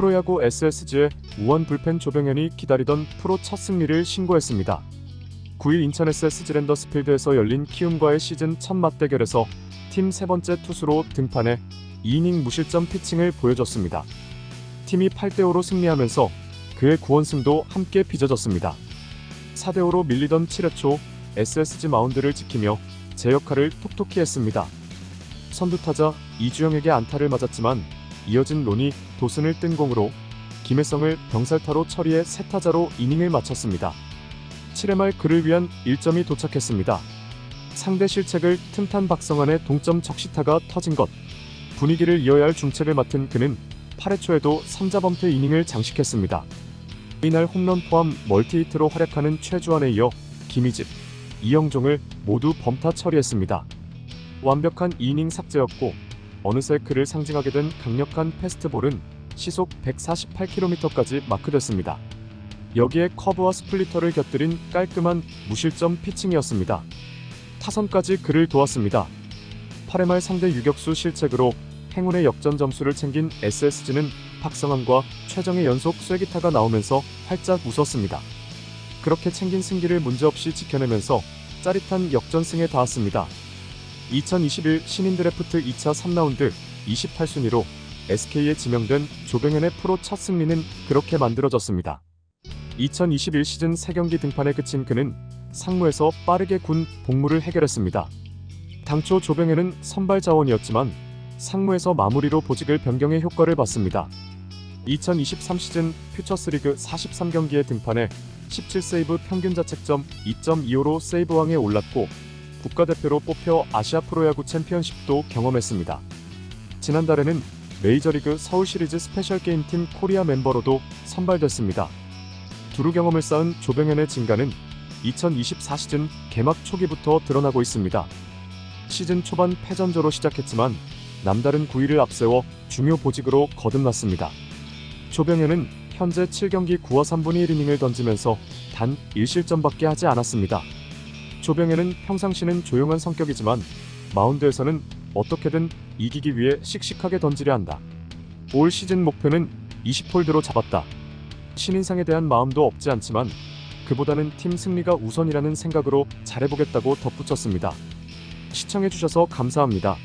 프로야구 SSG의 우원 불펜 조병현이 기다리던 프로 첫 승리를 신고했습니다. 9일 인천 SSG 랜더스필드에서 열린 키움과의 시즌 첫 맞대결에서 팀 세 번째 투수로 등판해 2이닝 무실점 피칭을 보여줬습니다. 팀이 8대5로 승리하면서 그의 9원승도 함께 빚어졌습니다. 4대5로 밀리던 7회 초 SSG 마운드를 지키며 제 역할을 톡톡히 했습니다. 선두타자 이주영에게 안타를 맞았지만 이어진 론이 도슨을 뜬 공으로 김혜성을 병살타로 처리해 세 타자로 이닝을 마쳤습니다. 7회 말 그를 위한 1점이 도착했습니다. 상대 실책을 틈탄 박성환의 동점 적시타가 터진 것. 분위기를 이어야 할 중책을 맡은 그는 8회 초에도 3자 범퇴 이닝을 장식했습니다. 이날 홈런 포함 멀티히트로 활약하는 최주환에 이어 김희집, 이영종을 모두 범타 처리했습니다. 완벽한 이닝 삭제였고 어느새 그를 상징하게 된 강력한 패스트볼은 시속 148km까지 마크됐습니다. 여기에 커브와 스플리터를 곁들인 깔끔한 무실점 피칭이었습니다. 타선까지 그를 도왔습니다. 8회 말 상대 유격수 실책으로 행운의 역전 점수를 챙긴 SSG는 박성환과 최정의 연속 쐐기타가 나오면서 활짝 웃었습니다. 그렇게 챙긴 승기를 문제없이 지켜내면서 짜릿한 역전승에 닿았습니다. 2021 신인 드래프트 2차 3라운드 28순위로 SK에 지명된 조병현의 프로 첫 승리는 그렇게 만들어졌습니다. 2021 시즌 3경기 등판에 그친 그는 상무에서 빠르게 군 복무를 해결했습니다. 당초 조병현은 선발 자원이었지만 상무에서 마무리로 보직을 변경해 효과를 봤습니다. 2023 시즌 퓨처스리그 43경기에 등판해 17세이브 평균 자책점 2.25로 세이브왕에 올랐고 국가대표로 뽑혀 아시아 프로야구 챔피언십도 경험했습니다. 지난달에는 메이저리그 서울시리즈 스페셜 게임팀 코리아 멤버로도 선발됐습니다. 두루 경험을 쌓은 조병현의 진가는 2024 시즌 개막 초기부터 드러나고 있습니다. 시즌 초반 패전조로 시작했지만 남다른 9위를 앞세워 중요 보직으로 거듭났습니다. 조병현은 현재 7경기 9와 3분의 1이닝을 던지면서 단 1실점밖에 하지 않았습니다. 조병현은 평상시는 조용한 성격이지만 마운드에서는 어떻게든 이기기 위해 씩씩하게 던지려 한다. 올 시즌 목표는 20홀드로 잡았다. 신인상에 대한 마음도 없지 않지만 그보다는 팀 승리가 우선이라는 생각으로 잘해보겠다고 덧붙였습니다. 시청해주셔서 감사합니다.